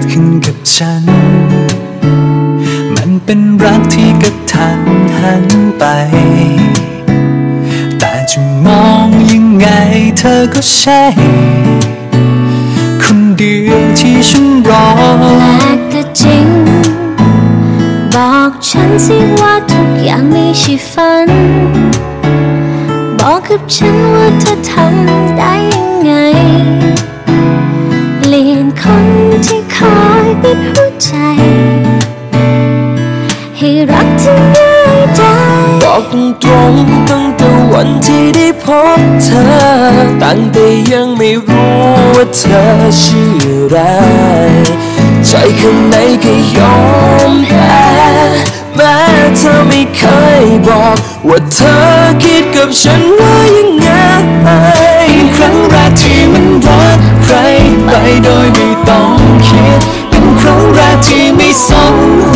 ดขึ้นกับฉัน มันเป็นรักที่กระทันหันไป แต่จะมองยังไงเธอก็ใช่ คนเดียวที่ฉันรอแปลกแต่จริง บอกฉันสิว่าทุกอย่างไม่ใช่ฝัน บอกกับฉันว่าเธอทำได้ วันที่ได้พบเธอ ตั้งแต่ยังไม่รู้ว่าเธอชื่ออะไร ใจข้างในก็ยอมแพ้แม้เธอไม่เคยบอก ว่าเธอคิดกับฉันว่ายังไงครั้งแรกที่มันรักใครไปโดยไม่ต้องคิด เป็นครั้งแรกที่ไม่สนว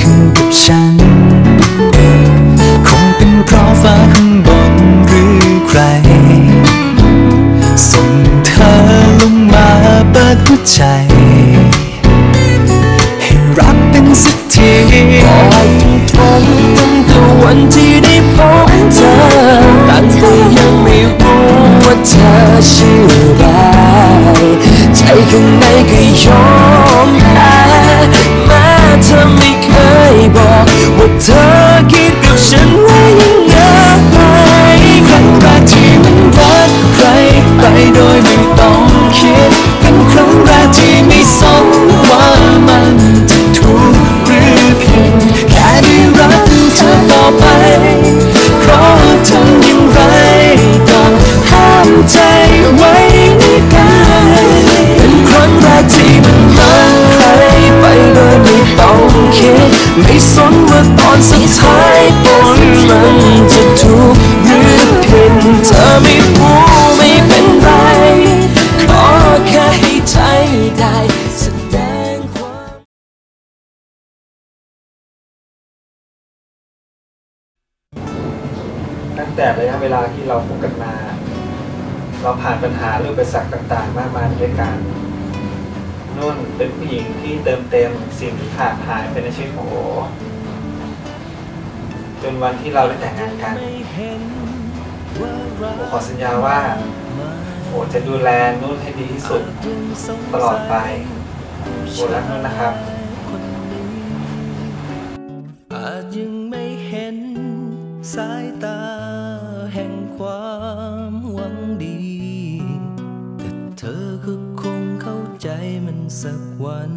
ขึ้นกับฉัน คงเป็นเพราะฟ้าข้างบนหรือใคร ส่งเธอลงมาเปิดหัวใจ ให้รักเป็นสักทีบอกตรงตั้งแต่วันที่ได้พบเธอตั้งแต่ยังไม่รู้ว่าเธอชื่ออะไรใจข้างในก็ยอม อนสุดท้ายผลมันจะถูกหรือผิดเธอไม่รู้ไม่เป็นไร ขอแค่ให้ใจได้แสดงความตั้งแต่ระยะเวลาที่เราพบกันมา เราผ่านปัญหาหรืออุปสรรคต่าง ๆ มากมายด้วยกันนุ่นเป็นผู้หญิงที่เติมเต็มสิ่งที่ขาดหายไปในชีวิตของโอ จนวันที่เราได้แต่งงานกันโอขอสัญญาว่าโอจะดูแลนุ่นให้ดีที่สุดตลอดไปโอรักนุ่นนะครับยังไม่เห็นสายตาแห่งความหวังดี แต่เธอก็คงเข้าใจมันสักวัน